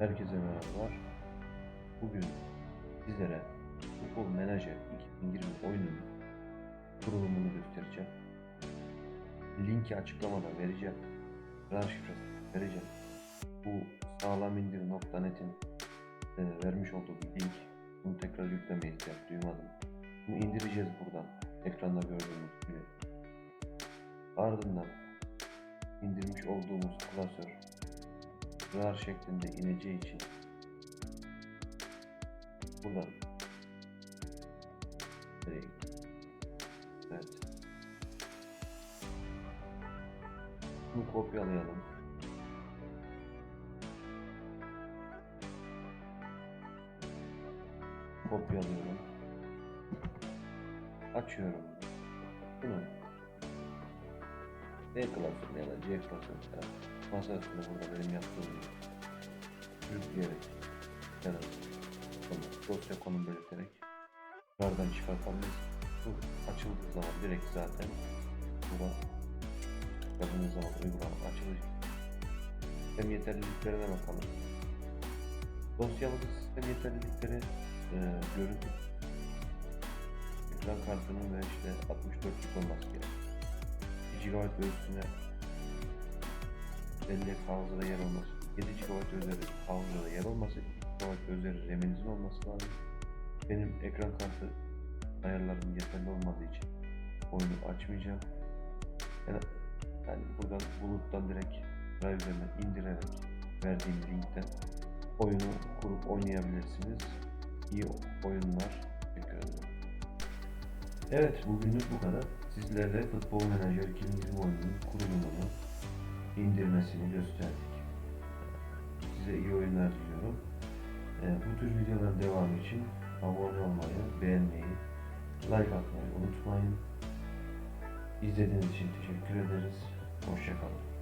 Herkese merhabalar. Bugün sizlere Futbol Manager 2020 oyununun kurulumunu göstereceğim. Linki açıklamada vereceğim. RAR şifresi vereceğim. Bu sağlamindir.net'in e, vermiş olduğu bir link. Bunu tekrar yüklemeye ihtiyaç duymadım. Bunu indireceğiz buradan. Ekranda gördüğünüz gibi. Ardından indirmiş olduğumuz klasör RAR şeklinde ineceği için buradan gitti? Evet. Bunu kopyalayalım. Kopyalıyorum. Açıyorum. Bunu D klasörü ya da C klasörü masa üstünde burada benim yaptığım gibi sürükleyerek ya da dosya konum belirterek buradan çıkartabiliriz. Bu açıldığı zaman direkt zaten burada tıkladığınız zaman uygulama açılacak. Sistem yeterliliklerine bakalım. Dosyamızın sistem yeterlilikleri e, görüntü ekran kartının ve işte 64'lük olması gerekiyor. 2 GB ve üstüne belli hafızada yer olması, 7 GB üzeri hafızada yer olması, 2 GB üzeri RAM'inizin olması lazım. Benim ekran kartı ayarlarım yeterli olmadığı için oyunu açmayacağım. Yani, yani buradan buluttan direkt driver'ını indirerek verdiğim linkten oyunu kurup oynayabilirsiniz. İyi oyunlar. Teşekkür ederim. Evet bugünlük bu kadar. Sizlerle Futbol Manager 2020 oyununun kurulumunu indirmesini gösterdik. Size iyi oyunlar diliyorum. Ee, bu tür videoların devamı için abone olmayı, beğenmeyi, like atmayı unutmayın. İzlediğiniz için teşekkür ederiz. Hoşçakalın.